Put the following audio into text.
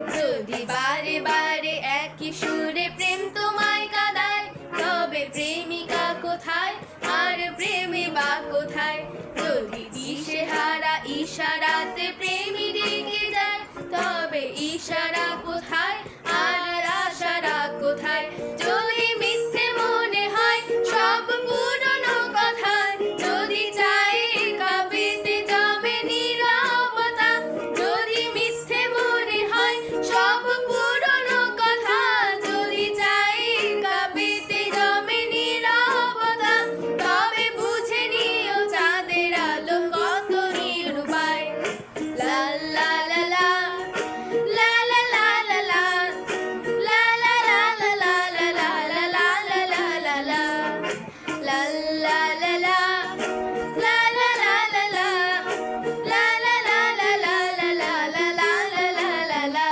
যদি বারে বারে একই সুরে প্রেম তোমায় কাদায়, তবে প্রেমিকা কোথায়? আর প্রেমে বা কোথায়? যদি দিশে হারা ইশারা al